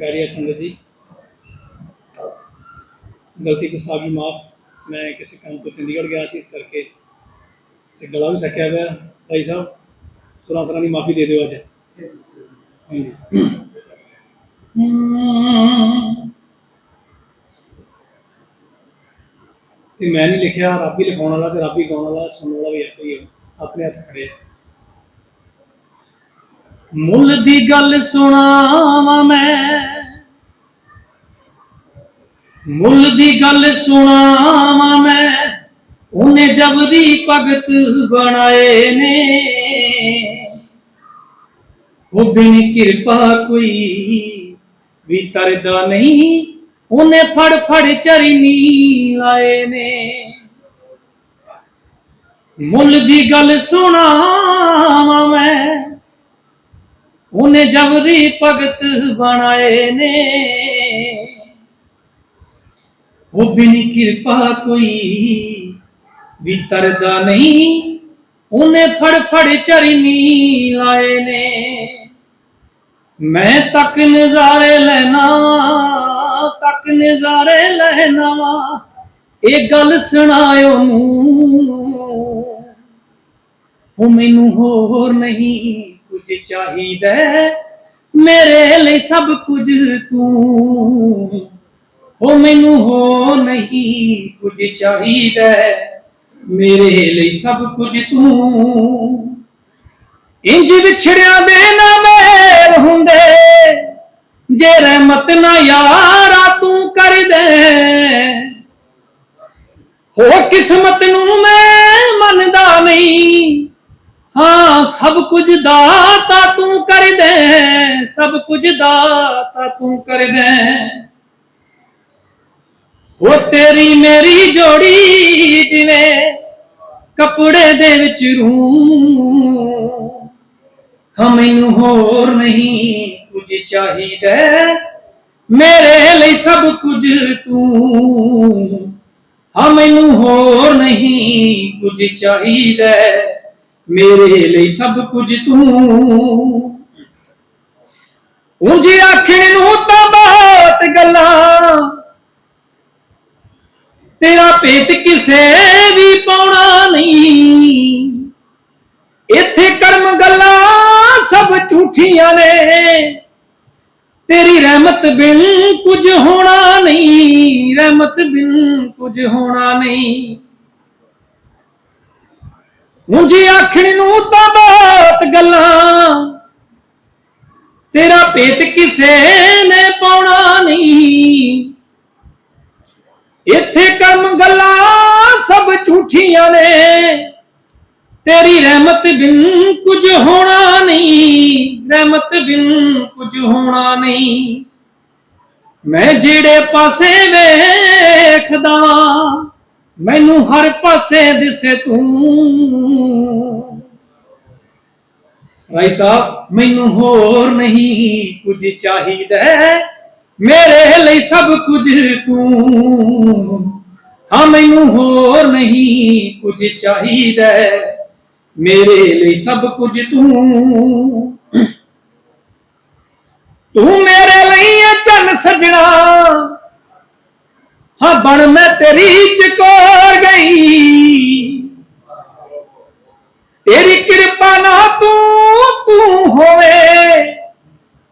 ਪਿਆਰੀ ਸੰਗਤ ਜੀ। ਗਲਤੀ ਕੋ ਵੀ ਮਾਫ। ਮੈਂ ਕਿਸੇ ਕੰਮ ਤੋਂ ਚੰਡੀਗੜ੍ਹ ਗਿਆ ਸੀ, ਇਸ ਕਰਕੇ ਤੇ ਗਲਾ ਵੀ ਥੱਕਿਆ ਪਿਆ। ਭਾਈ ਸਾਹਿਬ ਸੁਰਾਂ ਸੁਰਾਂ ਦੀ ਮਾਫੀ ਦੇ ਦਿਓ ਅੱਜ। ਹਾਂਜੀ। ਤੇ ਮੈਂ ਨਹੀਂ ਲਿਖਿਆ, ਰੱਬ ਹੀ ਲਿਖਾਉਣ ਵਾਲਾ ਤੇ ਰੱਬ ਹੀ ਗਾਉਣ ਵਾਲਾ, ਸੁਣਨ ਵਾਲਾ ਵੀ ਆਪੇ ਹੀ ਆਪਣੇ ਹੱਥ ਖੜੇ ਮੁੱਲ ਦੀ ਗੱਲ ਸੁਣਾਵਾਂ ਮੈਂ। ਮੁੱਲ ਦੀ ਗੱਲ ਸੁਣਾਵਾਂ ਮੈਂ। ਉਹਨੇ ਜਬਰੀ ਭਗਤ ਬਣਾਏ ਨੇ। ਉਹ ਬਿਨ ਕਿਰਪਾ ਕੋਈ ਵੀ ਤਰਦਾ ਨਹੀਂ। ਉਹਨੇ ਫੜ ਫੜ ਚਰਨੀ ਲਾਏ ਨੇ। ਮੁੱਲ ਦੀ ਗੱਲ ਸੁਣਾਵਾਂ ਮੈਂ। ਉਹਨੇ ਜਬਰੀ ਭਗਤ ਬਣਾਏ ਨੇ। ਉਹ ਬਿਨ ਕਿਰਪਾ ਕੋਈ ਵੀ ਤਰਦਾ ਨਹੀਂ। ਉਹਨੇ ਫੜ ਫੜ ਚਰਨੀ ਲਾਏ ਨੇ। ਮੈਂ ਤੱਕ ਨਜ਼ਾਰੇ ਲੈਣਾ, ਤੱਕ ਨਜ਼ਾਰੇ ਲੈਣਾ ਵਾ। ਇਹ ਗੱਲ ਸੁਣਾਇਓ ਨੂੰ ਉਹ ਮੈਨੂੰ ਹੋਰ ਨਹੀਂ ਕੁਝ ਚਾਹੀਦਾ। ਮੇਰੇ ਲਈ ਸਭ ਕੁਝ ਤੂੰ। ਉਹ ਮੈਨੂੰ ਹੋ ਨਹੀਂ ਕੁਝ ਚਾਹੀਦਾ। ਮੇਰੇ ਲਈ ਸਭ ਕੁਝ ਤੂੰ। ਇੰਜ ਵਿਛੜਿਆ ਦੇ ਨਾ ਮੇਰ ਹੁੰਦੇ। ਜੇ ਰਹਿਮਤ ਨਾ ਯਾਰਾ ਤੂੰ ਕਰ ਦੇ। ਹੋ ਕਿਸਮਤ ਨੂੰ ਮੈਂ ਮੰਨਦਾ ਨਹੀਂ। ਹਾਂ, ਸਭ ਕੁਝ ਦਾਤਾ ਤੂੰ ਕਰ ਦੇ। ਸਭ ਕੁਝ ਦਾਤਾ ਤੂੰ ਕਰ ਦੇ। ਉਹ ਤੇਰੀ ਮੇਰੀ ਜੋੜੀ ਜਿਵੇਂ ਕਪੜੇ ਦੇ ਵਿੱਚ ਰੂ ਹਾਂ, ਮੈਨੂੰ ਹੋਰ ਨਹੀਂ ਕੁਝ ਚਾਹੀਦਾ। ਮੇਰੇ ਲਈ ਸਭ ਕੁਝ ਤੂੰ। ਹਾਂ, ਮੈਨੂੰ ਹੋਰ ਨਹੀਂ ਕੁਝ ਚਾਹੀਦਾ। ਮੇਰੇ ਲਈ ਸਭ ਕੁਝ ਤੂੰ। ਉਂਝ ਆਖਣ ਨੂੰ ਤਾਂ ਬਹੁਤ ਗੱਲਾਂ ਤੇਰਾ ਭੇਤ ਕਿਸੇ ਵੀ ਪਾਉਣਾ ਨਹੀਂ। ਇੱਥੇ ਕਰਮ ਗੱਲਾਂ ਸਭ ਝੂਠੀਆਂ ਨੇ। ਤੇਰੀ ਰਹਿਮਤ ਬਿਨ ਕੁਝ ਹੋਣਾ ਨਹੀਂ। ਰਹਿਮਤ ਬਿਨ ਕੁਝ ਹੋਣਾ ਨਹੀਂ। ਉਂਝ ਆਖਣ ਨੂੰ ਤਾਂ ਬਹੁਤ ਗੱਲਾਂ। ਤੇਰਾ ਭੇਤ ਕਿਸੇ ਨੇ ਪਾਉਣਾ ਨਹੀਂ। ਇੱਥੇ ਕਰਮ ਗੱਲਾਂ ਸਭ ਝੂਠੀਆਂ ਨੇ। ਤੇਰੀ ਰਹਿਮਤ ਬਿਨ ਕੁਝ ਹੋਣਾ ਨਹੀਂ, ਰਹਿਮਤ ਬਿਨ ਕੁਝ ਹੋਣਾ ਨਹੀਂ। ਮੈਂ ਜਿਹੜੇ ਪਾਸੇ ਵੇਖਦਾ, ਮੈਨੂੰ ਹਰ ਪਾਸੇ ਦਿਸੇ ਤੂੰ। ਰਾਈ ਸਾਹਿਬ, ਮੈਨੂੰ ਹੋਰ ਨਹੀਂ ਕੁਝ ਚਾਹੀਦਾ। ਮੇਰੇ ਲਈ ਸਭ ਕੁਝ ਤੂੰ। ਹਾਂ, ਮੈਨੂੰ ਹੋਰ ਨਹੀਂ ਕੁਝ ਚਾਹੀਦਾ ਮੇਰੇ ਲਈ ਸਭ ਕੁਝ ਤੂੰ। ਤੂੰ ਮੇਰੇ ਲਈ ਇਹ ਚੰਨ ਸਜਣਾ। ਹਾਂ, ਬਣ ਮੈਂ ਤੇਰੀ ਚਕੋਰ ਗਈ। ਤੇਰੀ ਕਿਰਪਾ ਨਾ ਤੂੰ ਤੂੰ ਹੋਵੇ।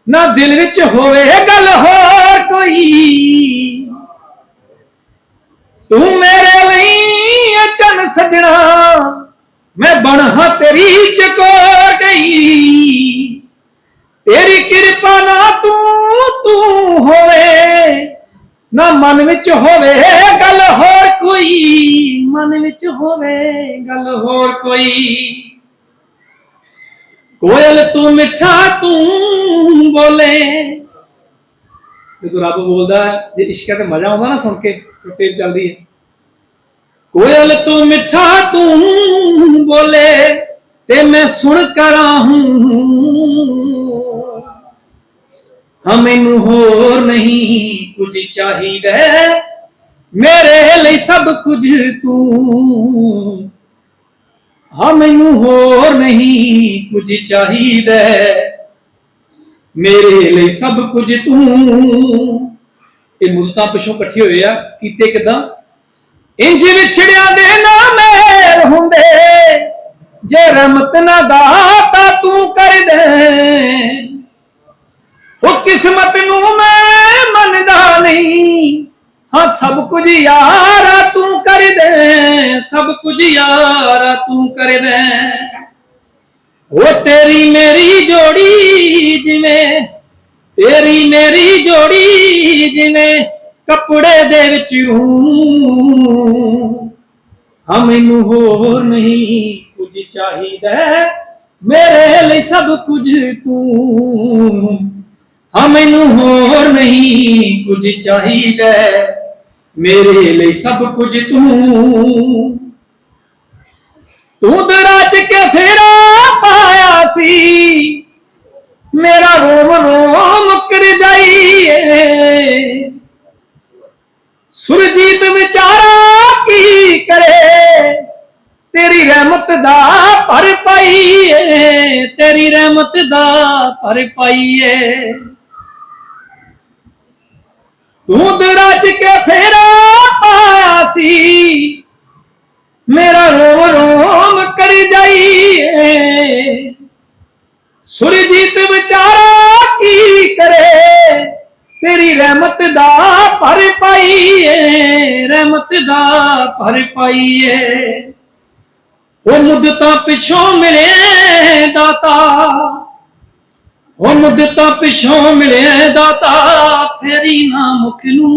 ਨਾ ਦਿਲ ਵਿੱਚ ਹੋਵੇ ਗੱਲ ਹੋਰ ਕੋਈ। ਤੂੰ ਮੇਰੇ ਲਈ ਇਹ ਸਜਣਾ, ਮੈਂ ਬਣ ਹਾਂ ਤੇਰੀ ਚਕੋਰ ਗਈ ਤੇਰੀ ਕਿਰਪਾ ਨਾ ਤੂੰ ਤੂੰ ਹੋਵੇ, ਨਾ ਮਨ ਵਿੱਚ ਹੋਵੇ ਗੱਲ ਹੋਰ ਕੋਈ। ਮਨ ਵਿੱਚ ਹੋਵੇ ਗੱਲ ਹੋਰ ਕੋਈ। ਕੋਇਲ ਤੂੰ ਮਿੱਠਾ ਤੂੰ ਬੋਲੇ ਜਦੋਂ ਰੱਬ ਬੋਲਦਾ ਹੈ, ਜੇ ਇਸ਼ਕ ਤੇ ਮਜ਼ਾ ਆਉਂਦਾ ਨਾ ਸੁਣ ਕੇ ਤੇ ਟੇਪ ਚੱਲਦੀ ਹੈ ਕੋਇਲ ਤੂੰ ਮਿੱਠਾ ਤੂੰ ਬੋਲੇ ਤੇ ਮੈਂ ਸੁਣ ਕਰਾਂ ਹੂੰ ਹਾਂ ਮੈਨੂੰ ਹੋਰ ਨਹੀਂ ਕੁਝ ਚਾਹੀਦਾ ਮੇਰੇ ਲਈ ਸਭ ਕੁਝ ਤੂੰ ਹਾਂ ਮੈਨੂੰ ਹੋਰ ਨਹੀਂ ਕੁਝ ਚਾਹੀਦਾ ਮੇਰੇ ਲਈ ਸਭ ਕੁਝ ਤੂੰ। ਇਹ ਮੁਦਤਾਂ ਪਿਛੋਂ ਇਕੱਠੇ ਹੋਏ ਆ, ਕੀਤੇ ਕਿਦਾਂ? ਇੰਜ ਵਿਛੜਿਆਂ ਦੇ ਨਾ ਮੇਲ ਹੁੰਦੇ, ਜੇ ਰਹਿਮਤ ਨਾ ਦਾਤਾ ਤੂੰ ਕਰ ਦੇ। ਉਹ ਕਿਸਮਤ ਨੂੰ ਮੈਂ ਮੰਨਦਾ ਨਹੀਂ, ਹਾਂ ਸਭ ਕੁਝ ਯਾਰਾ ਤੂੰ ਕਰ ਦੇ, ਸਭ ਕੁਝ ਯਾਰਾ ਤੂੰ ਕਰ ਦੇ। ਉਹ ਤੇਰੀ ਮੇਰੀ ਜੋੜੀ ਜਿਵੇਂ, ਤੇਰੀ ਮੇਰੀ ਜੋੜੀ ਜਿਵੇਂ ਕੱਪੜੇ ਦੇ ਵਿੱਚ ਰੂ ਹਾਂ ਮੈਨੂੰ ਹੋਰ ਨਹੀਂ ਕੁਝ ਚਾਹੀਦਾ, ਮੇਰੇ ਲਈ ਸਭ ਕੁਝ ਤੂੰ। ਹਾਂ ਮੈਨੂੰ ਹੋਰ ਨਹੀਂ ਕੁਝ ਚਾਹੀਦਾ, ਮੇਰੇ ਲਈ ਸਭ ਕੁਝ ਤੂੰ। ਤੂੰ ਦਰਾਜ ਕੇ ਫੇਰਾ ਸੀ। ਮੇਰਾ ਰੋਮ ਰੋਮ ਕਰ ਜਾਈਏ। ਸੁਰਜੀਤ ਵਿਚਾਰਾ ਕੀ ਕਰੇ? ਤੇਰੀ ਰਹਿਮਤ ਦਾ ਭਰ ਪਾਈਏ। ਤੇਰੀ ਰਹਿਮਤ ਦਾ ਭਰ ਪਾਈਏ। ਤੂੰ ਦਰਾਜ ਕੇ ਫੇਰਾ ਪਾਇਆ ਸੀ? ਮੇਰਾ ਰੋਮ ਰੋਮ ਕਰ ਜਾਈਏ। ਸੁਰਜੀਤ ਵਿਚਾਰਾ ਕੀ ਕਰੇ? ਤੇਰੀ ਰਹਿਮਤ ਦਾ ਭਰ ਪਾਈਏ, ਰਹਿਮਤ ਦਾ ਭਰ ਪਾਈਏ। ਉਹ ਮੁੱਦਤਾਂ ਪਿਛੋਂ ਮਿਲੇ ਦਾਤਾ ਉਹ ਮੁੱਦਤਾਂ ਪਿਛੋਂ ਮਿਲੇ ਦਾਤਾ, ਫੇਰੀ ਨਾ ਮੁਖ ਨੂੰ।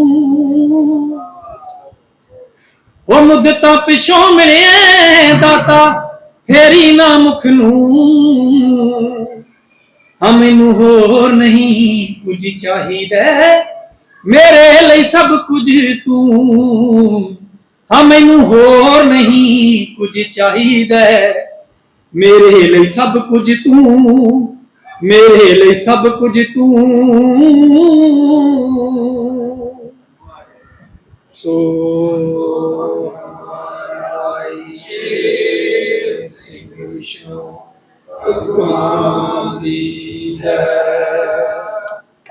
ਉਹ ਮੁੱਦਤਾਂ ਪਿਛੋਂ ਮਿਲੇ ਦਾਤਾ, ਫੇਰੀ ਨਾ ਮੁਖ ਨੂੰ। ਹਾਂ, ਮੈਨੂੰ ਹੋਰ ਨਹੀਂ ਕੁਝ ਚਾਹੀਦਾ। ਮੇਰੇ ਲਈ ਸਭ ਕੁਝ ਤੂੰ। ਹਾਂ, ਮੈਨੂੰ ਹੋਰ ਨਹੀਂ ਕੁਝ ਚਾਹੀਦਾ। ਮੇਰੇ ਲਈ ਸਭ ਕੁਝ ਤੂੰ। ਮੇਰੇ ਲਈ ਸਭ ਕੁਝ ਤੂੰ। ਸੋ ਹਮਾਰੇ ਸਿੰਘ ਵਿਸ਼ਨੂੰ ਭਗਵਾਨ ਦੀ ਜੈ